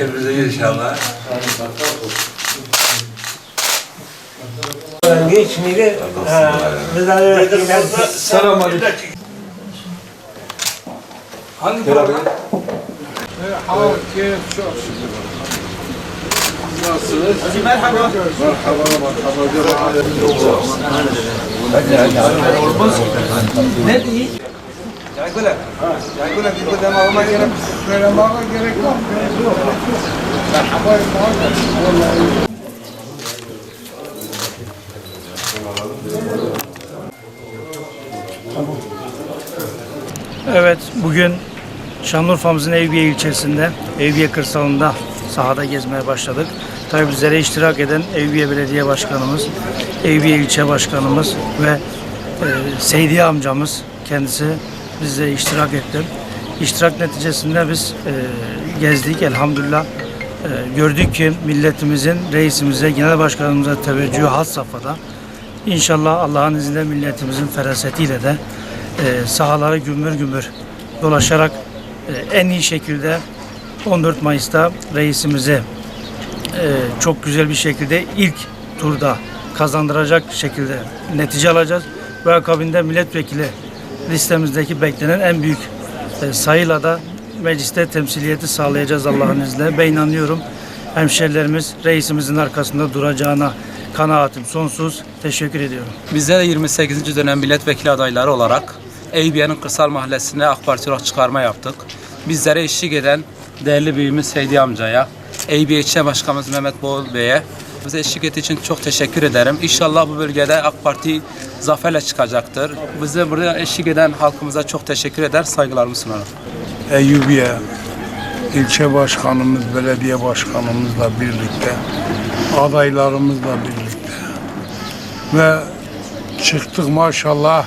Elimize inşallah. Geçmeyeli müdahale ettiler. Selam aleyküm. Hangi para? Evet, bugün Şanlıurfa'mızın Eyüpiye ilçesinde, Eyüpiye kırsalında sahada gezmeye başladık. Tabii bizlere iştirak eden Eyüpiye Belediye Başkanımız, Eyüpiye İlçe Başkanımız ve e, Seydiye amcamız kendisi bizle iştirak etti. İştirak neticesinde biz e, gezdik elhamdülillah. E, gördük ki milletimizin reisimize, genel başkanımıza teveccühü has safhada. İnşallah Allah'ın izniyle milletimizin ferasetiyle de e, sahaları gümbür gümbür dolaşarak e, en iyi şekilde 14 Mayıs'ta reisimizi e, çok güzel bir şekilde ilk turda kazandıracak şekilde netice alacağız. Ve akabinde milletvekili listemizdeki beklenen en büyük e, da mecliste temsiliyeti sağlayacağız Allah'ın izniyle. Ben inanıyorum hemşerilerimiz reisimizin arkasında duracağına kanaatim sonsuz. Teşekkür ediyorum. Bizler de 28. dönem milletvekili adayları olarak Eyüpiye'nin Kırsal Mahallesi'ne AK Parti olarak çıkarma yaptık. Bizlere eşlik eden değerli büyüğümüz Seydi amcaya, Eyüpiye İlçe Başkanımız Mehmet Boğul Bey'e bize eşlik için çok teşekkür ederim. İnşallah bu bölgede AK Parti zaferle çıkacaktır. Bize burada eşlik eden halkımıza çok teşekkür eder, saygılarımı sunarım. Eyyubiye ilçe başkanımız, belediye başkanımızla birlikte, adaylarımızla birlikte ve çıktık maşallah.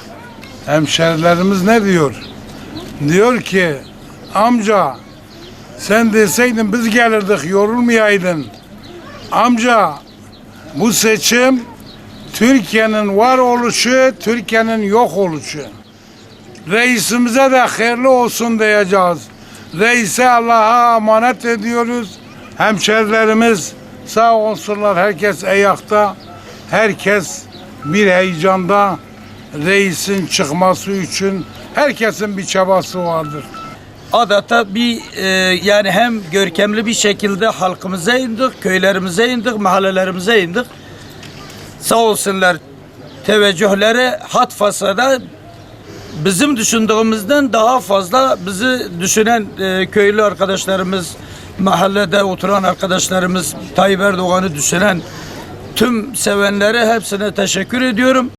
Hemşerilerimiz ne diyor? Diyor ki amca sen deseydin biz gelirdik yorulmayaydın. Amca bu seçim Türkiye'nin var oluşu, Türkiye'nin yok oluşu. Reisimize de hayırlı olsun diyeceğiz. Reise Allah'a emanet ediyoruz. Hemşerilerimiz sağ olsunlar. Herkes ayakta. Herkes bir heyecanda. Reisin çıkması için herkesin bir çabası vardır. Adeta bir e, yani hem görkemli bir şekilde halkımıza indik, köylerimize indik, mahallelerimize indik. Sağ olsunlar teveccühleri hat fasada bizim düşündüğümüzden daha fazla bizi düşünen e, köylü arkadaşlarımız, mahallede oturan arkadaşlarımız, Tayyip Erdoğan'ı düşünen tüm sevenlere hepsine teşekkür ediyorum.